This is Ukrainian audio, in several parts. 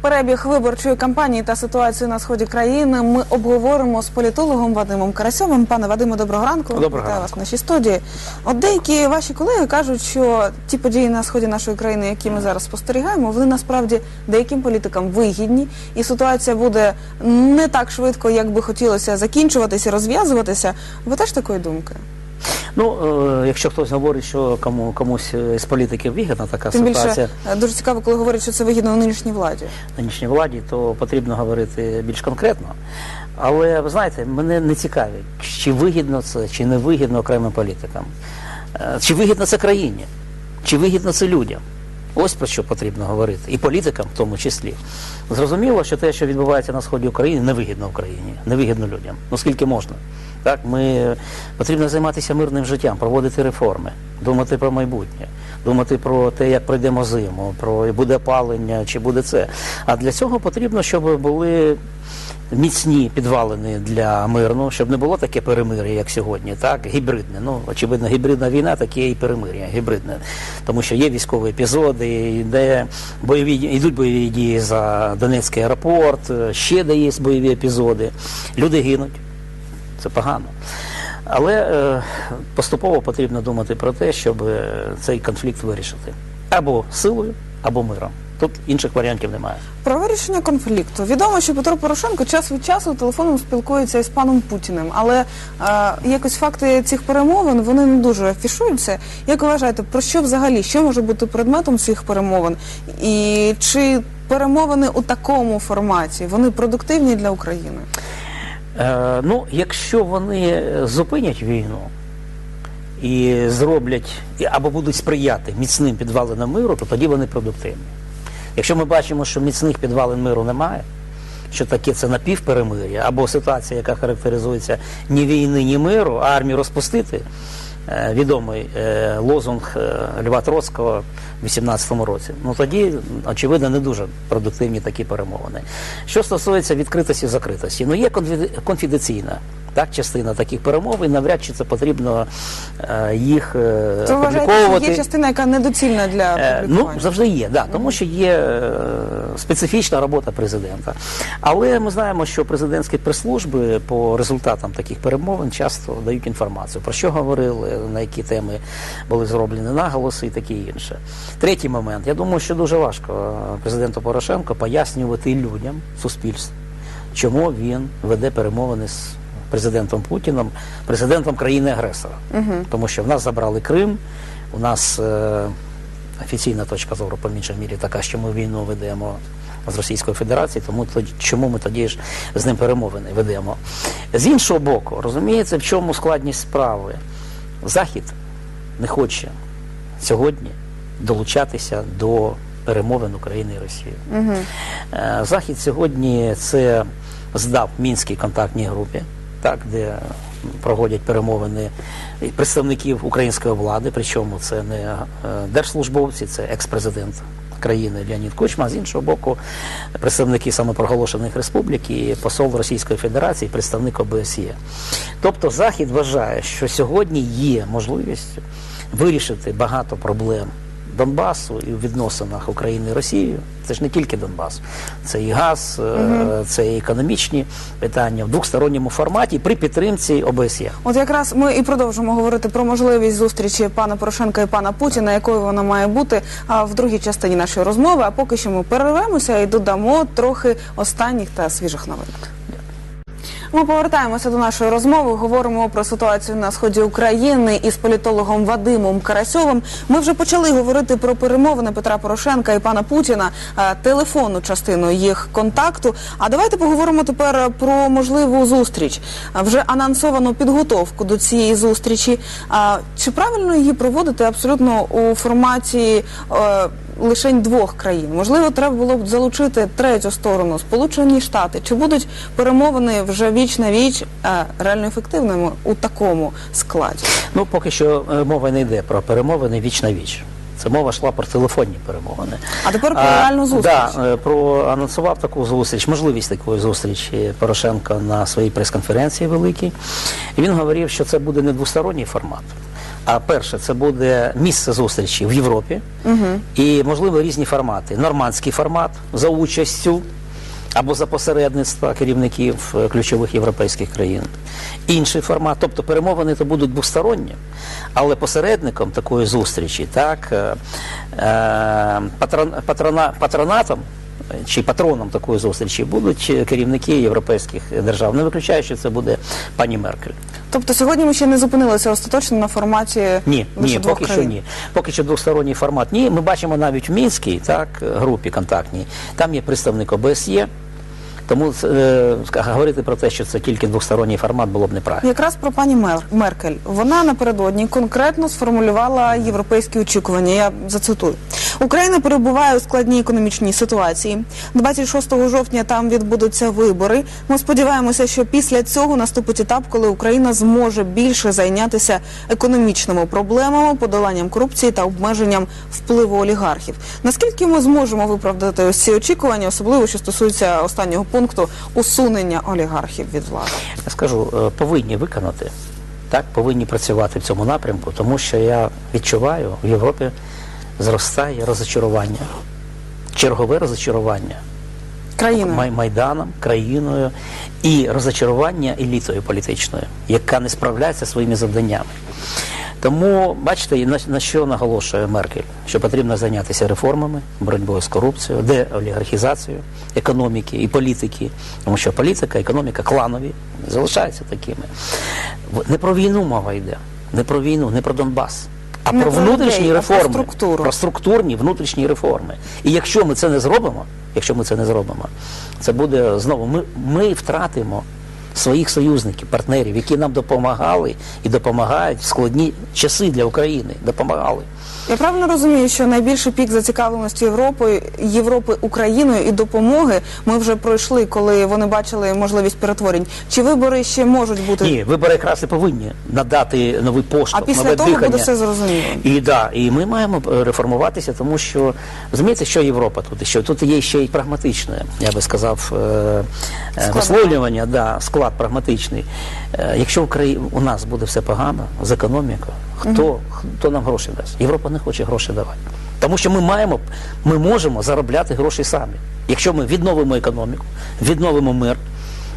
Перебіг виборчої кампанії та ситуацію на сході країни ми обговоримо з політологом Вадимом Карасьовим. Пане Вадиме, доброго ранку. Доброго Вітаю вас в нашій студії. От деякі ваші колеги кажуть, що ті події на сході нашої країни, які ми зараз спостерігаємо, вони насправді деяким політикам вигідні, і ситуація буде не так швидко, як би хотілося закінчуватися, розв'язуватися. Ви теж такої думки? Ну, е, якщо хтось говорить, що кому комусь з політиків вигідна така Тим більше ситуація е, дуже цікаво, коли говорять, що це вигідно нинішній владі. нинішній владі, то потрібно говорити більш конкретно. Але ви знаєте, мене не цікавить, чи вигідно це, чи не вигідно окремим політикам, Е, чи вигідно це країні, чи вигідно це людям. Ось про що потрібно говорити, і політикам в тому числі. Зрозуміло, що те, що відбувається на сході України, невигідно Україні, невигідно людям. Ну скільки можна. Так, ми потрібно займатися мирним життям, проводити реформи, думати про майбутнє, думати про те, як пройдемо зиму, про буде палення чи буде це. А для цього потрібно, щоб були міцні підвалини для мирного, щоб не було таке перемир'я, як сьогодні, так гібридне. Ну очевидно, гібридна війна, таке і перемир'я, гібридне, тому що є військові епізоди, де бойові йдуть бойові дії за Донецький аеропорт, ще де є бойові епізоди. Люди гинуть. Це погано. Але е, поступово потрібно думати про те, щоб е, цей конфлікт вирішити або силою, або миром. Тут інших варіантів немає. Про вирішення конфлікту відомо, що Петро Порошенко час від часу телефоном спілкується із паном Путіним, але е, якось факти цих перемовин вони не дуже афішуються. Як ви вважаєте, про що взагалі що може бути предметом цих перемовин? І чи перемовини у такому форматі вони продуктивні для України? Е, ну, якщо вони зупинять війну і зроблять або будуть сприяти міцним підвалинам миру, то тоді вони продуктивні. Якщо ми бачимо, що міцних підвалин миру немає, що таке це напівперемир'я, або ситуація, яка характеризується ні війни, ні миру, а армію розпустити, е, відомий е, лозунг е, Льва Троцького в 18-му році. Ну тоді, очевидно, не дуже продуктивні такі перемовини. Що стосується відкритості закритості, ну є конфіде- конфіденційна так, частина таких перемовин, навряд чи це потрібно е, їх е, вважаєте, що є частина, яка недоцільна для Е. Ну, завжди є, да, тому що є е, специфічна робота президента. Але ми знаємо, що президентські прес-служби по результатам таких перемовин часто дають інформацію, про що говорили, на які теми були зроблені наголоси і таке інше. Третій момент. Я думаю, що дуже важко е, президенту Порошенко пояснювати людям, суспільству, чому він веде перемовини з президентом Путіном, президентом країни-агресора. Тому що в нас забрали Крим, у нас е, офіційна точка зору, по меншій мірі, така, що ми війну ведемо з Російською Федерацією, тому тоді, чому ми тоді ж з ним перемовини ведемо. З іншого боку, розумієте, в чому складність справи? Захід не хоче сьогодні долучатися до перемовин України і Росії. Е, Захід сьогодні це здав Мінській контактній групі, так, де проводять перемовини представників української влади, причому це не е, держслужбовці, це екс-президент країни Леонід Кучма, а з іншого боку, представники самопроголошених республік і посол Російської Федерації, представник ОБСЄ. Тобто Захід вважає, що сьогодні є можливість вирішити багато проблем Донбасу і в відносинах України і Росії. Це ж не тільки Донбас, це і газ, е, це і економічні питання в двосторонньому форматі при підтримці ОБСЄ. От якраз ми і продовжимо говорити про можливість зустрічі пана Порошенка і пана Путіна, якою вона має бути а, в другій частині нашої розмови. А поки що ми перервемося і додамо трохи останніх та свіжих новин. Ми повертаємося до нашої розмови. Говоримо про ситуацію на сході України із політологом Вадимом Карасьовим. Ми вже почали говорити про перемовини Петра Порошенка і пана Путіна, е, телефонну частину їх контакту. А давайте поговоримо тепер про можливу зустріч. Вже анонсовану підготовку до цієї зустрічі. Чи правильно її проводити абсолютно у форматі? Лишень двох країн. Можливо, треба було б залучити третю сторону Сполучені Штати. Чи будуть перемовини вже віч на віч реально ефективними у такому складі? Ну, поки що е, мова не йде про перемовини віч на віч. Це мова йшла про телефонні перемовини. А тепер про реальну зустріч. Да, е, про анонсував таку зустріч, можливість такої зустрічі Порошенко на своїй прес-конференції великій. І він говорив, що це буде не двосторонній формат, А перше, це буде місце зустрічі в Європі і, можливо, різні формати. Нормандський формат за участю або за посередництва керівників е, ключових європейських країн. Інший формат, тобто перемовини то будуть двосторонні, але посередником такої зустрічі, так, е, е, патрон, патрона, патронатом чи патроном такої зустрічі будуть керівники європейських держав. Не виключаю, що це буде пані Меркель. Тобто сьогодні ми ще не зупинилися остаточно на форматі Ні, ні, поки країн. що ні. Поки що двосторонній формат. Ні, ми бачимо навіть в Мінській так, групі контактній, там є представник ОБСЄ, тому е, говорити про те, що це тільки двосторонній формат, було б неправильно. Якраз про пані Мер- Меркель. Вона напередодні конкретно сформулювала європейські очікування. Я зацитую. Україна перебуває у складній економічній ситуації. 26 жовтня там відбудуться вибори. Ми сподіваємося, що після цього наступить етап, коли Україна зможе більше зайнятися економічними проблемами, подоланням корупції та обмеженням впливу олігархів. Наскільки ми зможемо виправдати ось ці очікування, особливо що стосується останнього пункту усунення олігархів від влади? Я скажу, е, повинні виконати, так, повинні працювати в цьому напрямку, тому що я відчуваю, в Європі зростає розочарування, чергове розочарування. Країною. Май- Майданом, країною і розочарування елітою політичною, яка не справляється зі своїми завданнями. Тому бачите, на, на що наголошує Меркель, що потрібно зайнятися реформами, боротьбою з корупцією, деолігархізацією економіки і політики, тому що політика, економіка кланові залишаються такими. Не про війну мова йде, не про війну, не про Донбас. А Не про про внутрішні людей, про реформи, структуру. про структурні внутрішні реформи. І якщо ми це не зробимо, якщо ми це не зробимо, це буде знову. Ми, ми втратимо своїх союзників, партнерів, які нам допомагали і допомагають в складні часи для України. Допомагали. Я правильно розумію, що найбільший пік зацікавленості Європи, Європи Україною і допомоги ми вже пройшли, коли вони бачили можливість перетворень. Чи вибори ще можуть бути? Ні, вибори якраз і повинні надати новий А поштовх, після нове того дихання. буде все зрозуміло. І да, і ми маємо е, реформуватися, тому що розумієте, що Європа тут, що тут є ще й прагматичне, я би сказав, е, е, висловлювання, да, склад прагматичний. Е, Якщо в краї- у нас буде все погано з економікою, хто, хто нам гроші дасть? Європа не хоче гроші давати. Тому що ми маємо, ми можемо заробляти гроші самі. Якщо ми відновимо економіку, відновимо мир,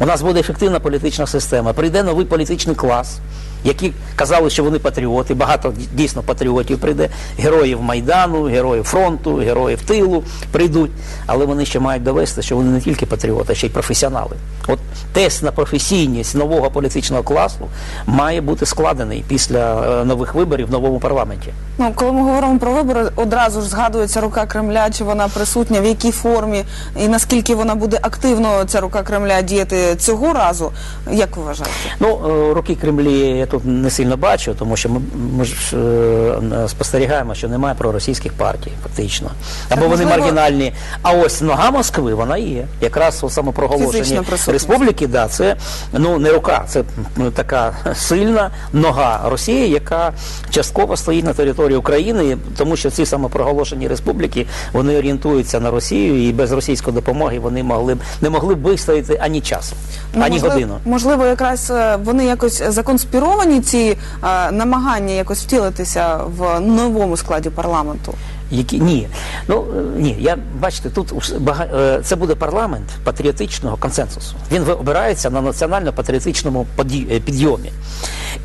у нас буде ефективна політична система, прийде новий політичний клас, які казали, що вони патріоти, багато дійсно патріотів прийде, героїв Майдану, героїв фронту, героїв тилу прийдуть, але вони ще мають довести, що вони не тільки патріоти, а ще й професіонали. От тест на професійність нового політичного класу має бути складений після е, нових виборів в новому парламенті. Ну, коли ми говоримо про вибори, одразу ж згадується рука Кремля, чи вона присутня, в якій формі і наскільки вона буде активно ця рука Кремля діяти цього разу. Як ви вважаєте? Ну, е, руки Кремлі я тут не сильно бачу, тому що ми, ми ж е, спостерігаємо, що немає проросійських партій, фактично. Або Так, вони можливо- маргінальні. А ось нога Москви, вона є. Якраз у самопроголошенні республіки, да, це ну не рука, це м, така сильна нога Росії, яка частково стоїть на території України, тому що ці самопроголошені республіки вони орієнтуються на Росію, і без російської допомоги вони могли б не могли б вистояти ані часу, Ну, ані можливо, годину. Можливо, якраз е, вони якось законспіровані ці е, намагання якось втілитися в новому складі парламенту. Які ні, ну е, ні, я бачите, тут бага- е, це буде парламент патріотичного консенсусу. Він обирається на національно-патріотичному е, підйомі.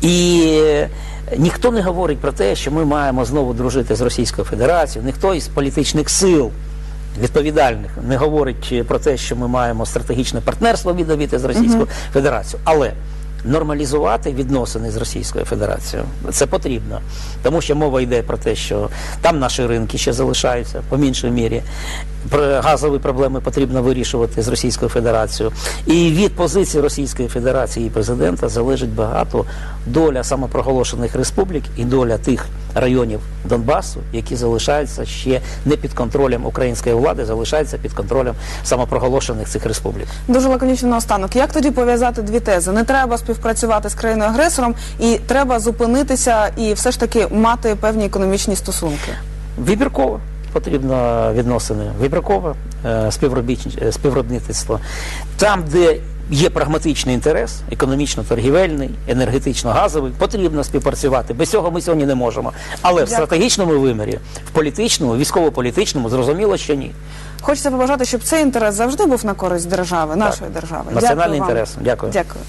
І ніхто не говорить про те, що ми маємо знову дружити з Російською Федерацією, ніхто із політичних сил. Відповідальних не говорить про те, що ми маємо стратегічне партнерство відновити з Російською Федерацією, але нормалізувати відносини з Російською Федерацією це потрібно, тому що мова йде про те, що там наші ринки ще залишаються по меншій мірі. Газові проблеми потрібно вирішувати з Російською Федерацією. І від позиції Російської Федерації і президента залежить багато доля самопроголошених республік і доля тих районів Донбасу, які залишаються ще не під контролем української влади, залишаються під контролем самопроголошених цих республік. Дуже лаконічно наостанок. Як тоді пов'язати дві тези? Не треба співпрацювати з країною агресором, і треба зупинитися і все ж таки мати певні економічні стосунки. Вибірково потрібно відносини, вибіркове е, співробітництво. Там, де є прагматичний інтерес, економічно-торгівельний, енергетично-газовий. Потрібно співпрацювати. Без цього ми сьогодні не можемо. Але в стратегічному вимірі, в політичному, військово-політичному, зрозуміло, що ні. Хочеться побажати, щоб цей інтерес завжди був на користь держави, нашої держави. Національний Дякую вам. інтерес. Дякую. Дякую.